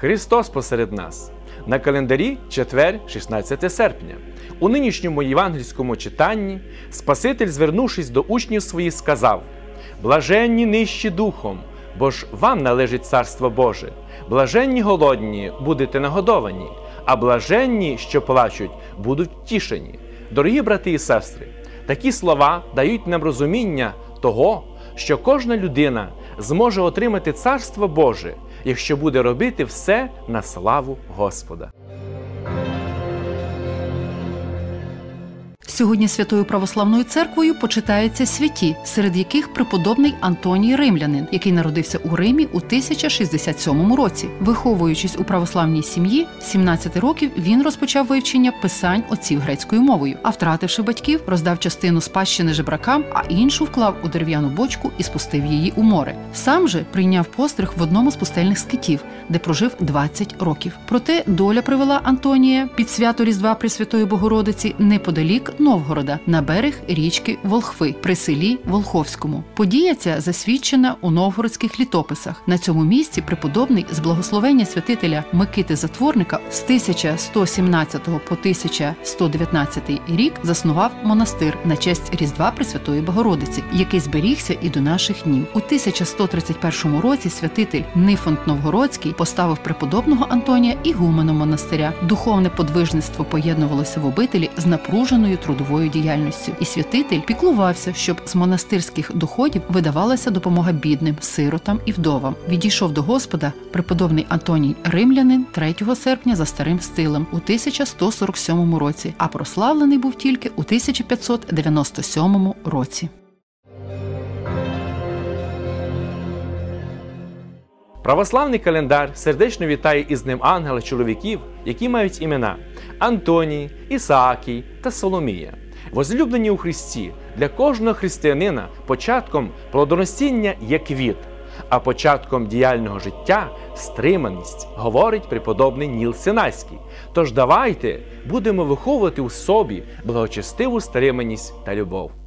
Христос посеред нас. На календарі четвер, 16 серпня. У нинішньому євангельському читанні Спаситель, звернувшись до учнів своїх, сказав: Блаженні нижчі духом, бо ж вам належить Царство Боже, блаженні голодні, будете нагодовані, а блаженні, що плачуть, будуть втішені. Дорогі брати і сестри, такі слова дають нам розуміння того, що кожна людина зможе отримати Царство Боже, якщо буде робити все на славу Господа. Сьогодні Святою Православною церквою почитаються святі, серед яких преподобний Антоній Римлянин, який народився у Римі у 1067 році. Виховуючись у православній сім'ї, 17 років він розпочав вивчення писань отців грецькою мовою, а втративши батьків, роздав частину спадщини жебракам, а іншу вклав у дерев'яну бочку і спустив її у море. Сам же прийняв постриг в одному з пустельних скитів, де прожив 20 років. Проте доля привела Антонія під свято Різдва Пресвятої Богородиці неподалік Новгорода на берег річки Волхви при селі Волховському. Подія ця засвідчена у новгородських літописах. На цьому місці преподобний з благословення святителя Микити Затворника з 1117 по 1119 рік заснував монастир на честь Різдва Пресвятої Богородиці, який зберігся і до наших днів. У 1131 році святитель Нифонт Новгородський поставив преподобного Антонія ігуменом монастиря. Духовне подвижництво поєднувалося в обителі з напруженою трудовою діяльністю, і святитель піклувався, щоб з монастирських доходів видавалася допомога бідним, сиротам і вдовам. Відійшов до Господа преподобний Антоній Римлянин 3 серпня за старим стилем у 1147 році, а прославлений був тільки у 1597 році. Православний календар сердечно вітає із ним ангела чоловіків, які мають імена Антоній, Ісаакій та Соломія. Возлюблені у Христі для кожного християнина початком плодоносіння є квіт, а початком діяльного життя стриманість, говорить преподобний Ніл Синайський. Тож давайте будемо виховувати у собі благочестиву стриманість та любов.